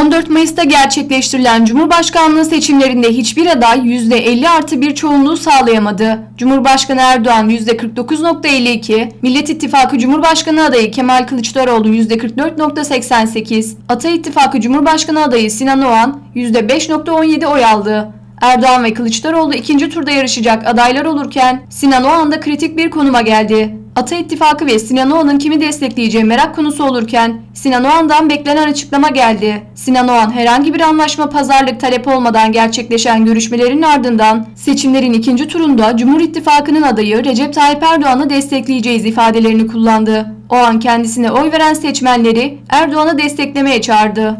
14 Mayıs'ta gerçekleştirilen Cumhurbaşkanlığı seçimlerinde hiçbir aday %50 artı bir çoğunluğu sağlayamadı. Cumhurbaşkanı Erdoğan %49.52, Millet İttifakı Cumhurbaşkanı adayı Kemal Kılıçdaroğlu %44.88, Ata İttifakı Cumhurbaşkanı adayı Sinan Oğan %5.17 oy aldı. Erdoğan ve Kılıçdaroğlu ikinci turda yarışacak adaylar olurken Sinan Oğan da kritik bir konuma geldi. Ata İttifakı ve Sinan Oğan'ın kimi destekleyeceği merak konusu olurken Sinan Oğan'dan beklenen açıklama geldi. Sinan Oğan herhangi bir anlaşma pazarlık talep olmadan gerçekleşen görüşmelerin ardından seçimlerin ikinci turunda Cumhur İttifakı'nın adayı Recep Tayyip Erdoğan'ı destekleyeceğiz ifadelerini kullandı. Oğan kendisine oy veren seçmenleri Erdoğan'ı desteklemeye çağırdı.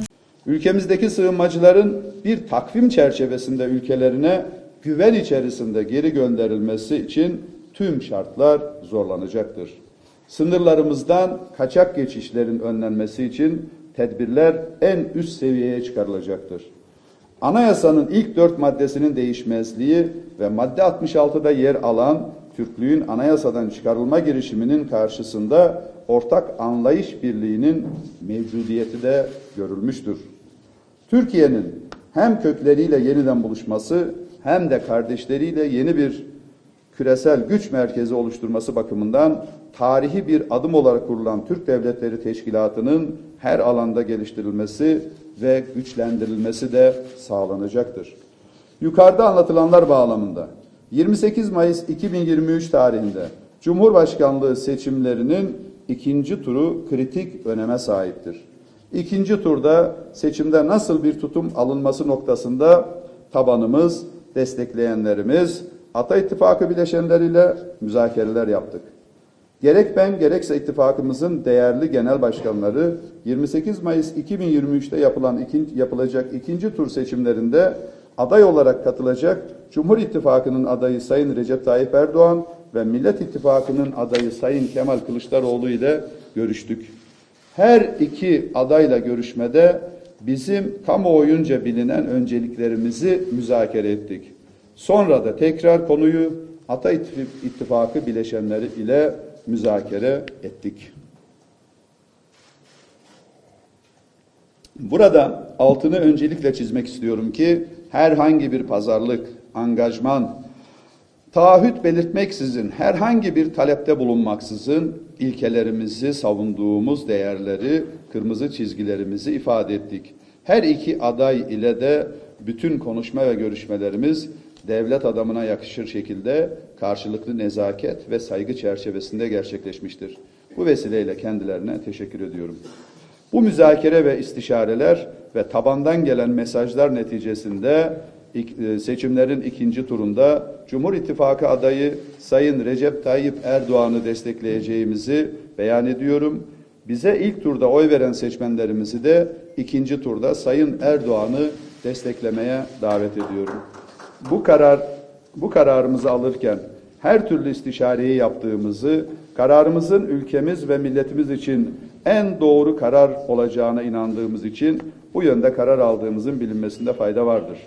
Ülkemizdeki sığınmacıların bir takvim çerçevesinde ülkelerine güven içerisinde geri gönderilmesi için tüm şartlar zorlanacaktır. Sınırlarımızdan kaçak geçişlerin önlenmesi için tedbirler en üst seviyeye çıkarılacaktır. Anayasanın ilk dört maddesinin değişmezliği ve madde 66'da yer alan Türklüğün anayasadan çıkarılma girişiminin karşısında ortak anlayış birliğinin mevcudiyeti de görülmüştür. Türkiye'nin hem kökleriyle yeniden buluşması hem de kardeşleriyle yeni bir küresel güç merkezi oluşturması bakımından tarihi bir adım olarak kurulan Türk Devletleri Teşkilatı'nın her alanda geliştirilmesi ve güçlendirilmesi de sağlanacaktır. Yukarıda anlatılanlar bağlamında 28 Mayıs 2023 tarihinde Cumhurbaşkanlığı seçimlerinin ikinci turu kritik öneme sahiptir. İkinci turda seçimde nasıl bir tutum alınması noktasında tabanımız, destekleyenlerimiz, Ata İttifakı bileşenleriyle müzakereler yaptık. Gerek ben gerekse ittifakımızın değerli genel başkanları 28 Mayıs 2023'te yapılan ikinci, yapılacak ikinci tur seçimlerinde aday olarak katılacak Cumhur İttifakı'nın adayı Sayın Recep Tayyip Erdoğan ve Millet İttifakı'nın adayı Sayın Kemal Kılıçdaroğlu ile görüştük. Her iki adayla görüşmede bizim kamuoyunca bilinen önceliklerimizi müzakere ettik. Sonra da tekrar konuyu Ata İttifakı bileşenleri ile müzakere ettik. Burada altını öncelikle çizmek istiyorum ki herhangi bir pazarlık, angajman, taahhüt belirtmeksizin, herhangi bir talepte bulunmaksızın ilkelerimizi, savunduğumuz değerleri, kırmızı çizgilerimizi ifade ettik. Her iki aday ile de bütün konuşma ve görüşmelerimiz devlet adamına yakışır şekilde karşılıklı nezaket ve saygı çerçevesinde gerçekleşmiştir. Bu vesileyle kendilerine teşekkür ediyorum. Bu müzakere ve istişareler ve tabandan gelen mesajlar neticesinde ik- seçimlerin ikinci turunda Cumhur İttifakı adayı Sayın Recep Tayyip Erdoğan'ı destekleyeceğimizi beyan ediyorum. Bize ilk turda oy veren seçmenlerimizi de ikinci turda Sayın Erdoğan'ı desteklemeye davet ediyorum. Bu karar bu kararımızı alırken her türlü istişareyi yaptığımızı, kararımızın ülkemiz ve milletimiz için en doğru karar olacağına inandığımız için bu yönde karar aldığımızın bilinmesinde fayda vardır.